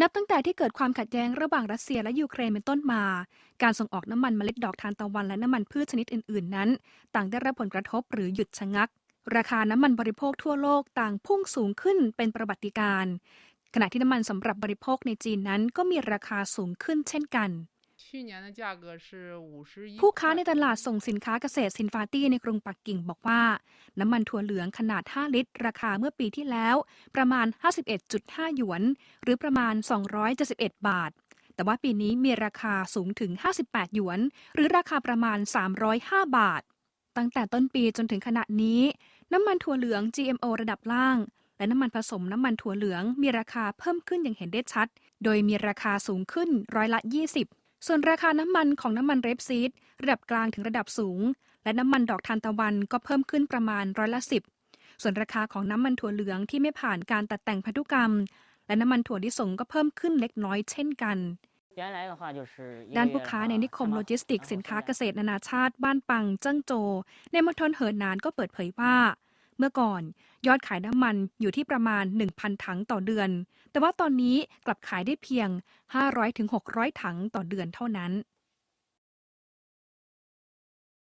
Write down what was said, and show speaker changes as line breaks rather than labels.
นับตั้งแต่ที่เกิดความขัดแย้งระหว่างรัสเซียและยูเครนเป็นต้นมา การส่งออกน้ำมันเมล็ดดอกทานตะวันและน้ำมันพืชชนิดอื่นๆ นั้น ต่างได้รับผลกระทบหรือหยุดชะงัก ราคาน้ำมันบริโภคทั่วโลกต่างพุ่งสูงขึ้นเป็นประวัติการ ขณะที่น้ำมันสำหรับบริโภคในจีนนั้นก็มีราคาสูงขึ้นเช่นกัน ผู้ค้าในตลาดส่งสินค้าเกษตรซินฟาตี้ในกรุงปักกิ่งบอกว่า น้ำมันถั่วเหลืองขนาด 5 ลิตร ราคาเมื่อปีที่แล้ว ประมาณ 51.5 หยวน หรือประมาณ 271 บาท แต่ว่าปีนี้มีราคาสูงถึง 58 หยวน หรือราคาประมาณ 305 บาท ตั้งแต่ต้นปีจนถึงขณะนี้ น้ำมันถั่วเหลือง GMO ระดับล่าง และน้ำมันผสมน้ำมันถั่วเหลืองมีราคาเพิ่มขึ้นอย่างเห็นได้ชัด โดยมีราคาสูงขึ้นร้อยละ 20 ส่วนราคาน้ำมันของน้ำมันเรฟซีดระดับกลางถึงระดับสูง และน้ำมันดอกทานตะวันก็เพิ่มขึ้นประมาณร้อยละสิบส่วนราคาของน้ำมันถั่วเหลืองที่ไม่ผ่านการตัดแต่งพันธุกรรม และน้ำมันถั่วที่ส่งก็เพิ่มขึ้นเล็กน้อยเช่นกันด้านผู้ค้าในนิคมโลจิสติกสินค้าเกษตรนานาชาติบ้านปังเจิ้งโจ ในมณฑลเหอหนานก็เปิดเผยว่า เมื่อก่อนยอดขายน้ำมันอยู่ที่ประมาณ 1,000 ถังต่อเดือน แต่ว่าตอนนี้กลับขายได้เพียง 500-600 ถังต่อเดือนเท่านั้น